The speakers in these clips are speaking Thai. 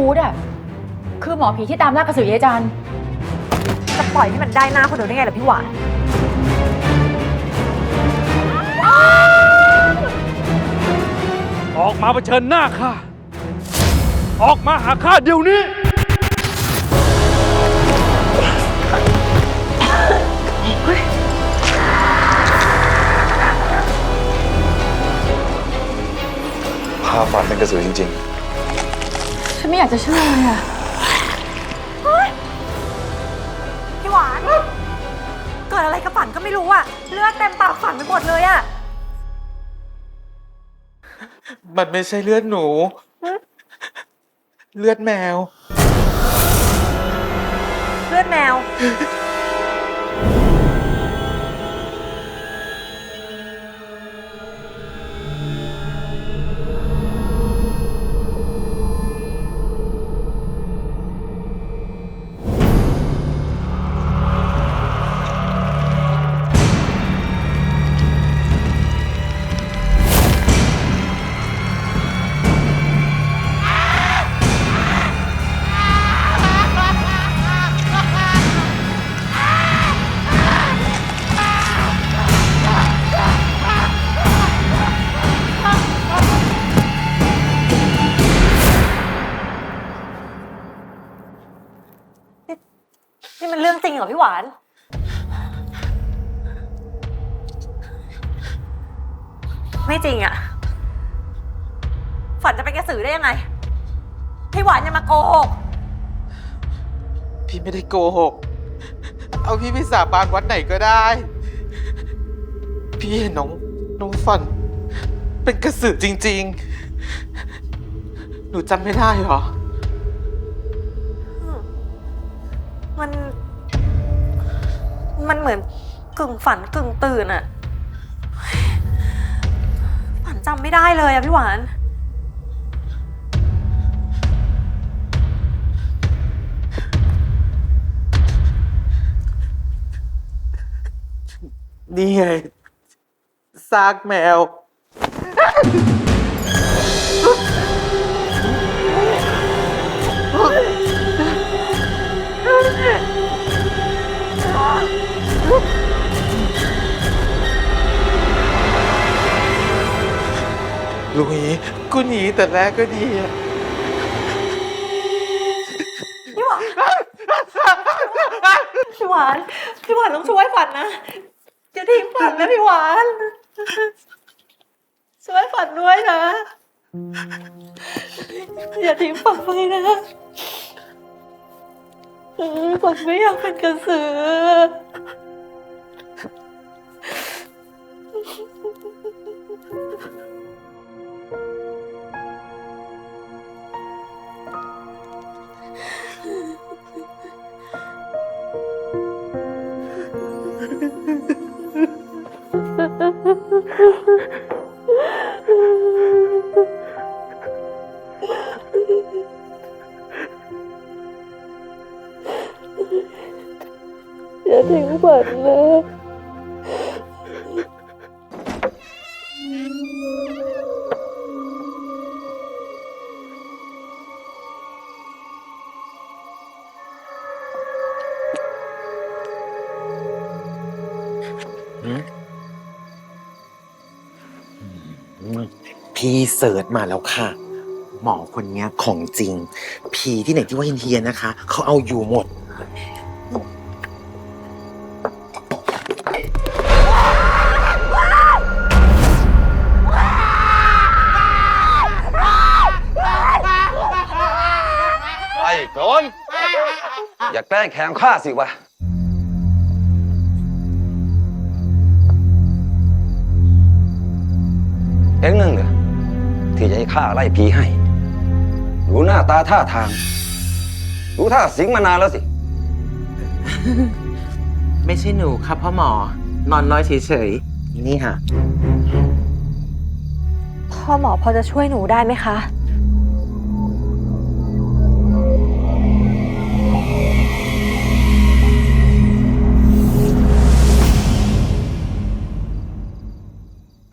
อที่บูธอะคือหมอผีที่ตามล่ากระสือยายจันจะปล่อยให้มันได้หน้าคนเดียวได้ไงล่ะพี่หวาน ออกมาเผชิญหน้าข้า ออกมาหาข้าเดี๋ยวนี้ ภาพฝันเป็นกระสือจริง ฉันไม่อยากจะเชื่อเลยอะพี่หวาน เกิดอะไรกับฝันก็ไม่รู้อะเลือดเต็มปากฝันไปหมดเลยอะๆมันไม่ใช่เลือดหนู เลือดแมว เลือดแมว นี่มันเรื่องจริงเหรอพี่หวาน ไม่จริงอะฝันจะเป็นกระสือได้ยังไง พี่หวานอย่ามาโกหก พี่ไม่ได้โกหก เอาพี่ไปสาบานวัดไหนก็ได้ พี่เห็นน้องน้องฝัน เป็นกระสือจริง ๆ หนูจำไม่ได้เหรอ มัน มันเหมือนกึ่งฝันกึ่งตื่นอะฝันจำไม่ได้เลยอะพี่หวาน นี่ไงซากแมว ลุยกูหนีแต่แรกก็ดีอะพี่หวาน พี่หวาน พี่หวานต้องช่วยฝันนะ จะทิ้งฝันนะพี่หวาน ช่วยฝันด้วยนะ อย่าทิ้งฝันไปนะฝันไม่อยากเป็นกระสือ อย่าทิ้งฝันนะ พี่เสิร์ชมาแล้วค่ะ หมอคนเนี้ยของจริงผีที่ไหนที่ว่าเฮียนๆนะคะ เขาเอาอยู่หมด ไอ้โจรอย่าแกล้งแขงข้าสิวะ เอ็งนึงเหรอ ที่จะให้ข้าไล่ผีให้ ดูหน้าตาท่าทางดูท่าสิงมานานแล้วสิ ไม่ใช่หนูครับพ่อหมอ นอนน้อยเฉยๆ นี่ค่ะ พ่อหมอพอจะช่วยหนูได้ไหมคะ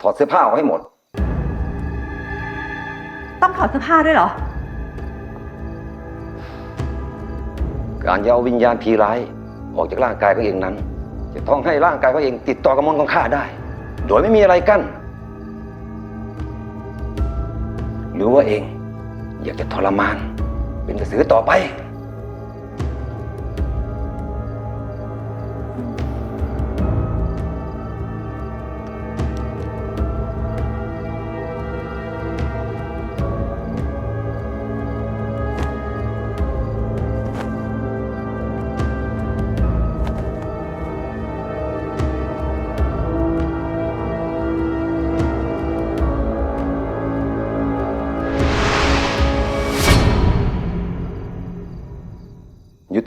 ถอดเสื้อผ้าออกให้หมดต้อง ถอดเสื้อผ้าด้วยเหรอ การจะเอาวิญญาณผีร้าย ออกจากร่างกายขาเองนั้น จะต้องให้ร่างกายขาเองติดต่อกับมนต์ของข้าได้ โดยไม่มีอะไรกั้นหรือว่าเองอยากจะทรมาน เป็นกระสือต่อไป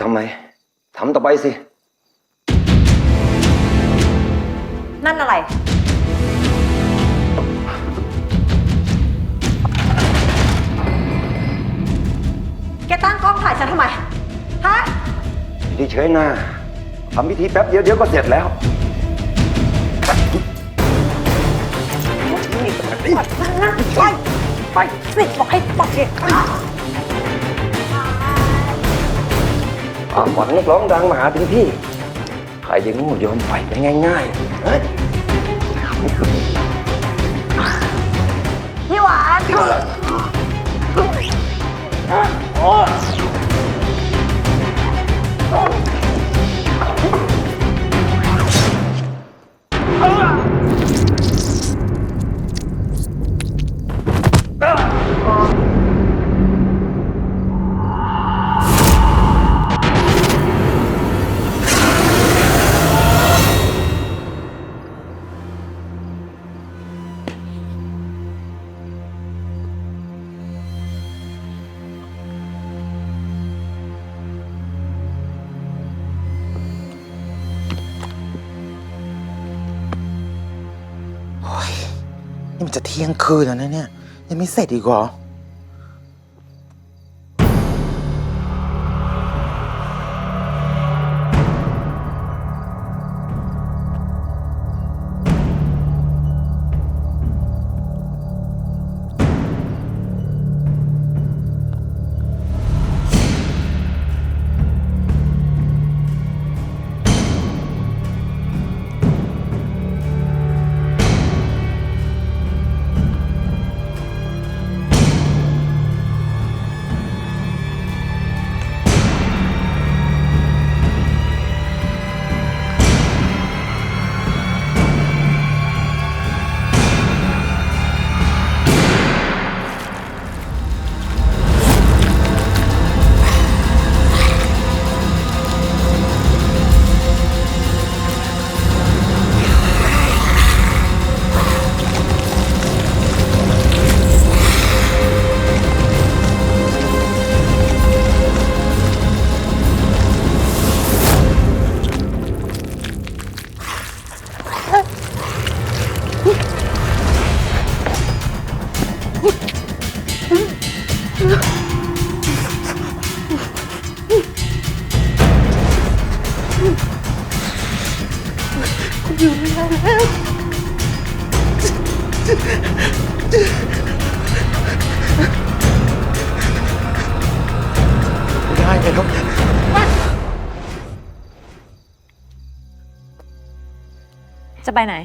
ทำไมทำต่อไปสิ นั่นอะไร แกตั้งกล้องถ่ายฉันทำไม ฮะ ที่เฉยหน้าทำพิธีแป๊บเดียวเดี๋ยวก็เสร็จแล้วไป ไปสิบอกให้ปล่อย ความฝันนักร้องดังมาหาถึงที่ ใครจะโงูยอมไปได้ง่ายๆเฮ้ยพี่หวาน นี่มันจะเที่ยงคืนแล้วนะเนี่ยยังไม่เสร็จอีกเหรอ แล้วจะไปไหน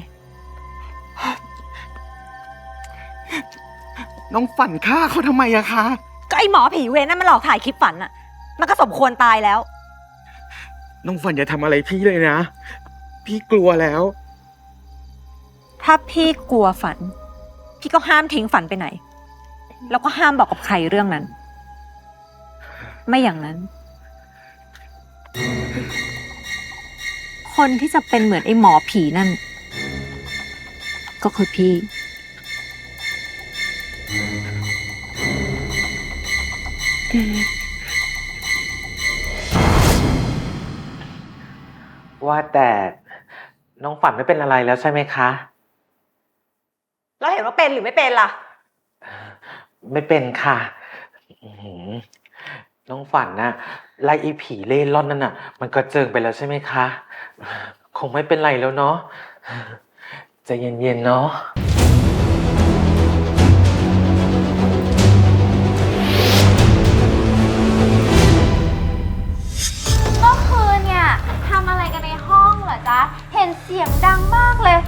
น้องฝันฆ่าเขาทำไมอะคะ ก็ไอหมอผีเวรนั่นมันหลอกถ่ายคลิปฝันอะมันก็สมควรตายแล้ว น้องฝันอย่าทำอะไรพี่เลยนะ พี่กลัวแล้ว ถ้าพี่กลัวฝัน พี่ก็ห้ามทิ้งฝันไปไหน แล้วก็ห้ามบอกกับใครเรื่องนั้น ไม่อย่างนั้น คนที่จะเป็นเหมือนไอ้หมอผีนั่น ก็คือพี่ ว่าแต่น้องฝันไม่เป็นอะไรแล้วใช่ไหมคะแล้วเห็นว่าเป็นหรือไม่เป็นล่ะ ไม่เป็นค่ะอื้อหือ น้องฝันน่ะไล่ไอ้ผีเล่ร่อนนั่นน่ะ มันกระเจิงไปแล้วใช่ไหมคะ คงไม่เป็นไรแล้วเนาะใจเย็นๆเนาะเมื่อคืนเนี่ยทำอะไรกันในห้องเหรอจ๊ะ เห็นเสียงดังมากเลย